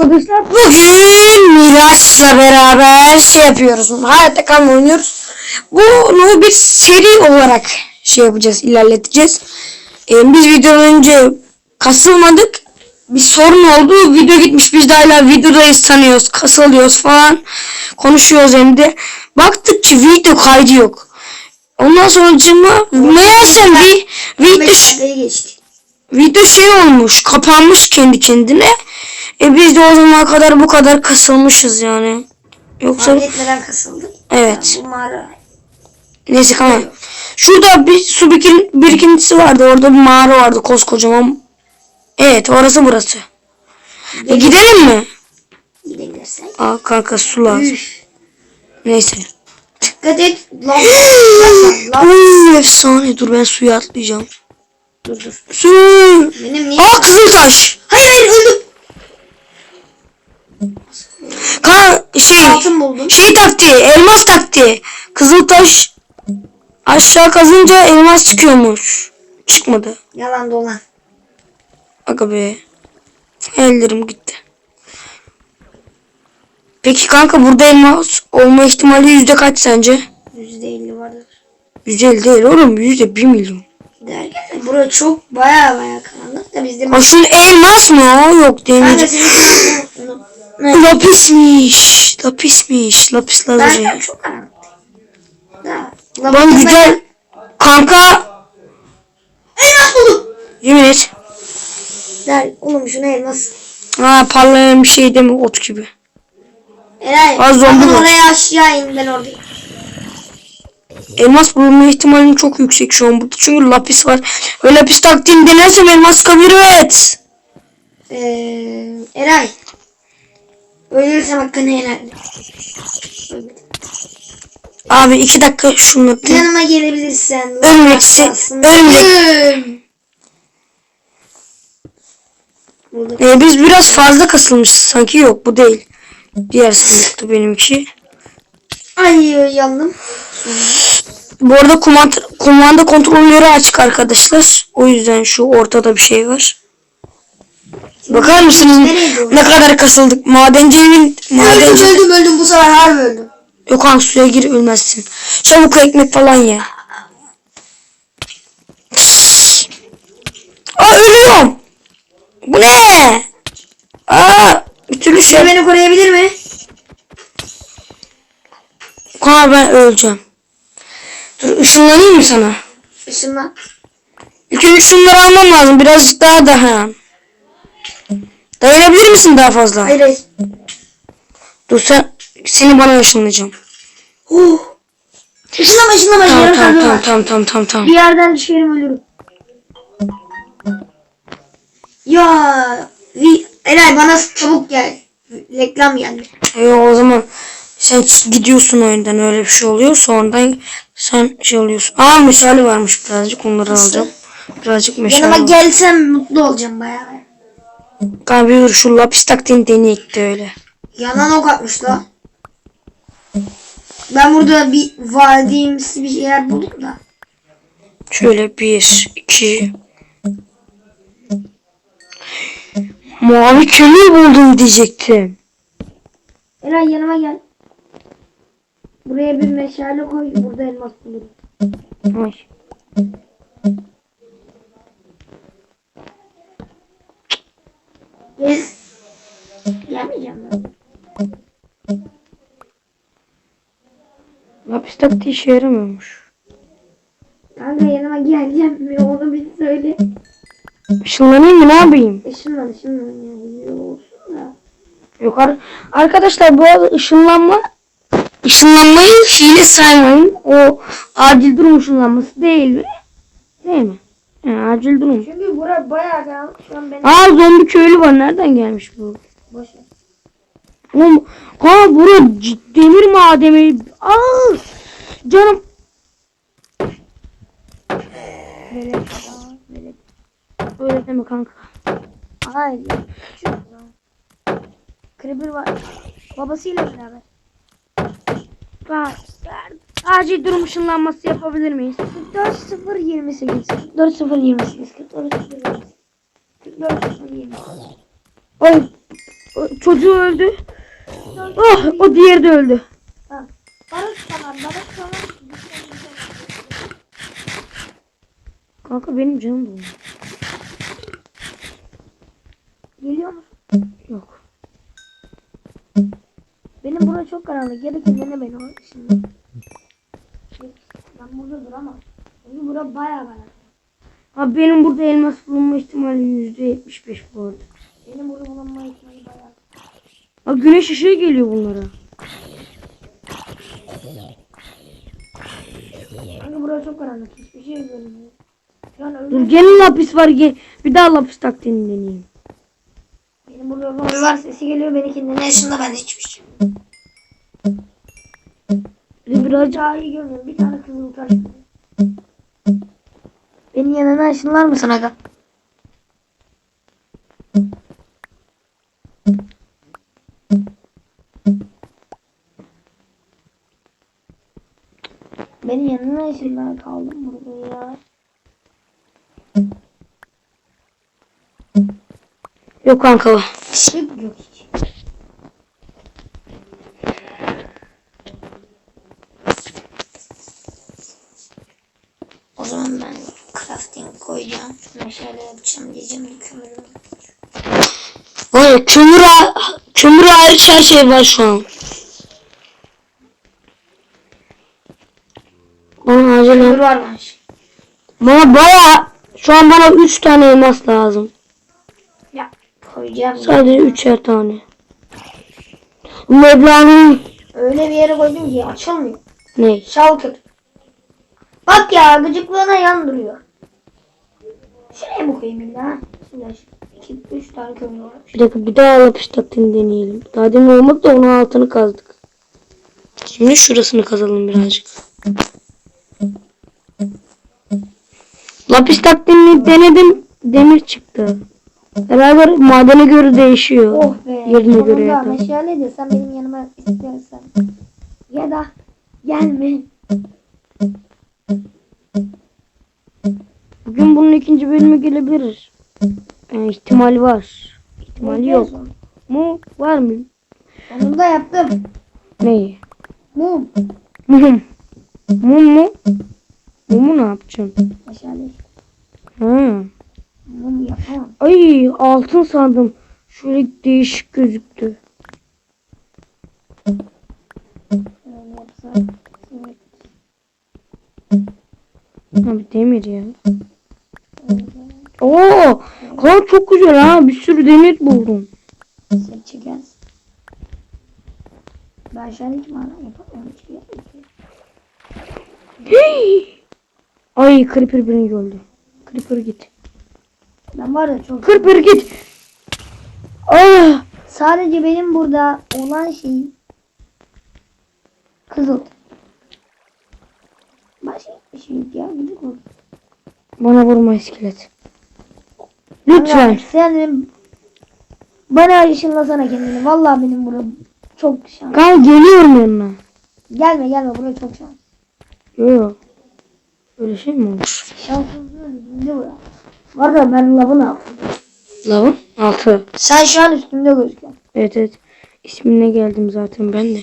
arkadaşlar bugün Miraç'la beraber şey yapıyoruz. Hayatta kalma oynuyoruz. Bunu bir seri olarak şey yapacağız, ilerleteceğiz. Ee, biz videodan önce kasılmadık. Bir sorun oldu. Video gitmiş. Biz de hala videodayız sanıyoruz. Kasılıyoruz falan. Konuşuyoruz hem de. Baktık ki video kaydı yok. Ondan sonra cıma meğersem bir video, 15 dakikayı geçti. video şey olmuş. Kapanmış kendi kendine. E biz de o zamana kadar bu kadar kasılmışız yani. Yoksa Fark etmeden kasıldık. evet. Bu mağara. Neyse tamam. Şurada bir su birikin- birikintisi vardı. Orada bir mağara vardı koskocaman. Evet orası burası. E gidelim mi? Gidebilirsen. Aa kanka su lazım. Üf. Neyse. Dikkat et. Lan. Uy efsane. Dur ben suya atlayacağım. Dur dur. Su. Benim niye? Aa kızıltaş. Hayır hayır öldüm. Kan şey. Altın buldum. Şey taktiği. Elmas taktiği. Kızıltaş aşağı kazınca elmas çıkıyormuş. Çıkmadı. Yalan dolan. Aga be. Ellerim gitti. Peki kanka burada elmas olma ihtimali yüzde kaç sence? %50 vardır. Yüzde elli değil oğlum yüzde bir milyon. Derken de bura çok baya baya karanlık da bizde Ha şu elmas mı o? Yok Ben de demir. Lapismiş. Lapismiş. Lapis Ben lazuli. de çok. Ben güzel. Kanka. Elmas buldum. Yemin et. Der oğlum şuna elmas. Ha parlayan bir şey deme ot gibi. Eray. Az zombi var. oraya aşağı in ben oradayım. Elmas bulunma ihtimalin çok yüksek şu an burada. Çünkü lapis var. Ve lapis taktiğini denersem elmas çıkabilir evet. Ee, Eray. Ölürsem hakkını helal. Abi iki dakika şunu. Yanıma gelebilirsen. Ölmek aslında- ölmek. Ee, biz biraz fazla kasılmışız sanki yok bu değil. Diğer sandıktı benimki. Ay yandım. Bu arada kumanda, kumanda kontrolleri açık arkadaşlar. O yüzden şu ortada bir şey var. Bakar mısınız ne kadar kasıldık? Madenci evin madenci. Öldüm öldüm öldüm bu sefer harbi öldüm. Yok kanka suya gir ölmezsin. Çabuk ekmek falan ye. Aa ölüyorum. Bu ne? Aa bir türlü şey. beni koruyabilir mi? Kanka ben öleceğim. Dur ışınlanayım mı sana? Işınla. İlk önce şunları almam lazım. Birazcık daha dayan. Dayanabilir misin daha fazla? Hayır hayır. Dur sen seni bana ışınlayacağım. Uh. Işınlama ışınlama Tamam tamam tamam tamam tamam tamam tamam. Bir yerden düşerim ölürüm. Ya. Eray bana çabuk gel. Reklam geldi. E, o zaman sen gidiyorsun oyundan öyle bir şey oluyor. Sonradan sen şey oluyorsun. Aa meşale varmış birazcık onları alacağım. Birazcık meşale. Yanıma var. gelsen mutlu olacağım bayağı. Kanka şu lapis taktiğini deneyek de öyle. Yanan ok atmış la. Ben burada bir vadimsi bir yer buldum da. Şöyle bir, iki. Mavi kömür buldum diyecektim. Eray yanıma gel. Buraya bir meşale koy. Burada elmas bulurum. Ay. Gel. Gelmeyeceğim ben. Lapis taktiği işe yaramıyormuş. Kanka yanıma geleceğim mi? Onu bir söyle. Işınlanayım mı ne yapayım? Işınlan ışınlan ya. İyi olsun da. Yok ar- arkadaşlar bu arada ışınlanma ışınlanmayı hile saymayın. O acil durum ışınlanması değil mi? Değil mi? Yani acil durum. Çünkü bura bayağı karanlık. Şu an ben Aa zombi köylü var. Nereden gelmiş bu? boş ver. Oğlum, ha bura demir madeni. Aa, canım. Böyle aa, böyle. Öyle deme kanka. Hayır. ya. Creeper var. Babasıyla beraber. Bak, acil durum ışınlanması yapabilir miyiz? 4028. 4028. 4028. 4028. Oy, oy, çocuğu öldü. Oh o diğeri de öldü. Barış falan, barış falan. Kanka benim canım doldu. Geliyor musun? Yok. Benim burada çok karanlık. Geri kendine beni o şimdi. Ben burada duramam. Çünkü burada bayağı karanlık. Abi benim burada elmas bulunma ihtimali yüzde yetmiş beş bu arada. Benim burada bulunma ihtimali bayağı. Abi güneş ışığı geliyor bunlara. Burada çok karanlık. Hiçbir şey görünmüyor. Dur gene lapis var. Ge bir daha lapis taktiğini deneyeyim. Benim burada zombi var sesi geliyor. Beni kendine yaşında ben hiçbir şey. Bir de birazcık Daha iyi görmüyorum. Bir tane kızıl taş. Benim yanına ışınlar mısın aga? Benim yanına ışınlar kaldım burada ya. yok kanka. Işık yok hiç. O zaman ben crafting koyacağım. Meşale yapacağım diyeceğim de kömürüm. Vay kömür, kömür hariç her şey var şu an. Acilen. varmış. Bana baya şu an bana 3 tane elmas lazım. Ya koyacağım. ya. Sadece üçer tane. Mevla'nın Öyle bir yere koydum ki açılmıyor. ne? Şalkır. Bak ya gıcıklığına yandırıyor. Şuraya mı koyayım illa? ha? Şimdi iki, üç tane kömür var. Bir dakika bir daha lapis taktiğini deneyelim. Daha demin olmadı da onun altını kazdık. Şimdi şurasını kazalım birazcık. Lapis taktiğini denedim. Demir çıktı. Beraber madene göre değişiyor. Oh be. Yerine göre Sonunda ya da. meşale de sen benim yanıma istersen. Ya da gelme. Bugün bunun ikinci bölümü gelebilir. Yani ihtimal var. İhtimali yok. Mu? Var mı? Sonunda yaptım. Neyi? Mum. Mum. Mum mu? Mumu ne yapacağım? Meşale. Ha. Mum yapamam. Ay altın sandım. Şöyle değişik gözüktü. Abi demir ya. Oo, kan çok güzel ha. Bir sürü demir buldum. Sen çekersin. Ben şu an hiç mana yapamıyorum. Hey! Ay Creeper beni gördü. Creeper git. Ben var ya çok... Creeper git. Ah! Sadece benim burada olan şey kızıl. Başka bir şey yok ya. Gidip ol. Bana vurma iskelet. Lütfen. Sen bana ışınlasana kendini. Vallahi benim burada çok şans. Kan geliyorum yanına. Gelme gelme buraya çok şans. Yo yo. Öyle şey mi olur? Var da ben lavın altı. Lavın altı. Sen şu an üstünde gözüküyorsun. Evet evet. İsmine geldim zaten ben de.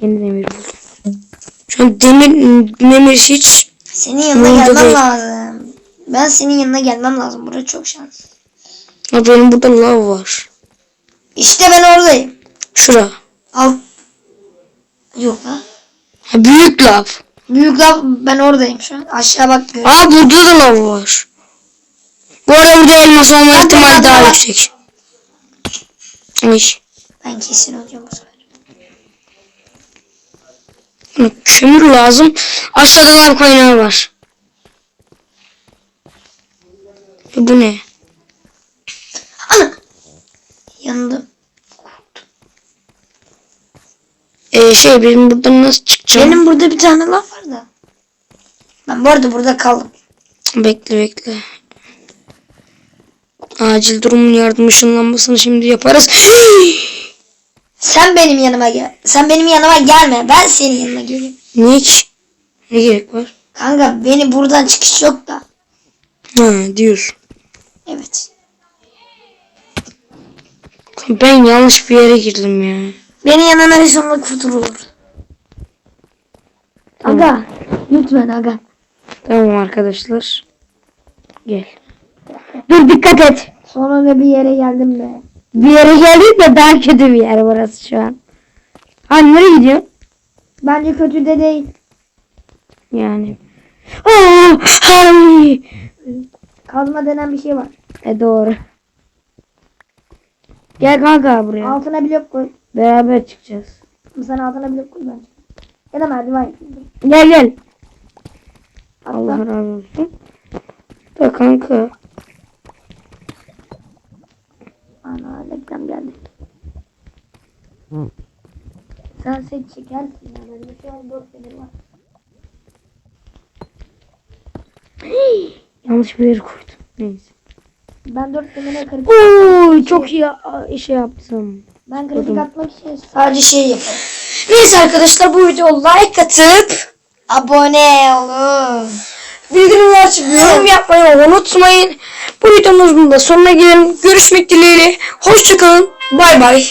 Yeni demir buldum. Şu an demir, demir hiç Senin yanına gelmem değil. lazım. Ben senin yanına gelmem lazım. Burada çok şans. Ha, benim burada lav var. İşte ben oradayım. Şura. Al. Yok lan. Ha, büyük lav. Büyük lav ben oradayım şu an. Aşağı bak. gör. Aa burada da lav var. Bu arada burada elmas olma ihtimali daha yüksek. Ay. Ben kesin olacağım bu sefer. Kömür lazım. Aşağıda lav kaynağı var. E, bu ne? Ana. Yandım. Ee, şey benim buradan nasıl Benim burada bir tane lav var da. Ben bu arada burada kaldım. Bekle bekle. Acil durumun yardım ışınlanmasını şimdi yaparız. Sen benim yanıma gel. Sen benim yanıma gelme. Ben senin yanına geleyim. Niye ki? Ne gerek var? Kanka beni buradan çıkış yok da. Ha diyorsun. Evet. Ben yanlış bir yere girdim ya. Beni yanına futur olur. Aga. Lütfen aga. Tamam arkadaşlar. Gel. Dur dikkat et. Sonra da bir yere geldim be. Bir yere geldik de daha kötü bir yer burası şu an. Ha nereye gidiyor? Bence kötü de değil. Yani. Aa, hay. Kazma denen bir şey var. E doğru. Gel kanka buraya. Altına blok koy. Beraber çıkacağız. Sen altına blok koy bence. Ya da merdiven. Gel gel. Allah razı olsun. Da kanka. Ana reklam geldi. Sen seç çekersin ya. Bende şu an 4 demir var. Yanlış bir yere koydum. Neyse. Ben 4 demire kritik, Oo çok iyi a- şey yaptım. ben kritik atmak için Sadece şey yapalım. Neyse arkadaşlar bu videoya like atıp Abone olun. bildirimler açıp yorum yapmayı unutmayın. Bu videomuzun da sonuna gelelim. Görüşmek dileğiyle. Hoşçakalın. Bay bay.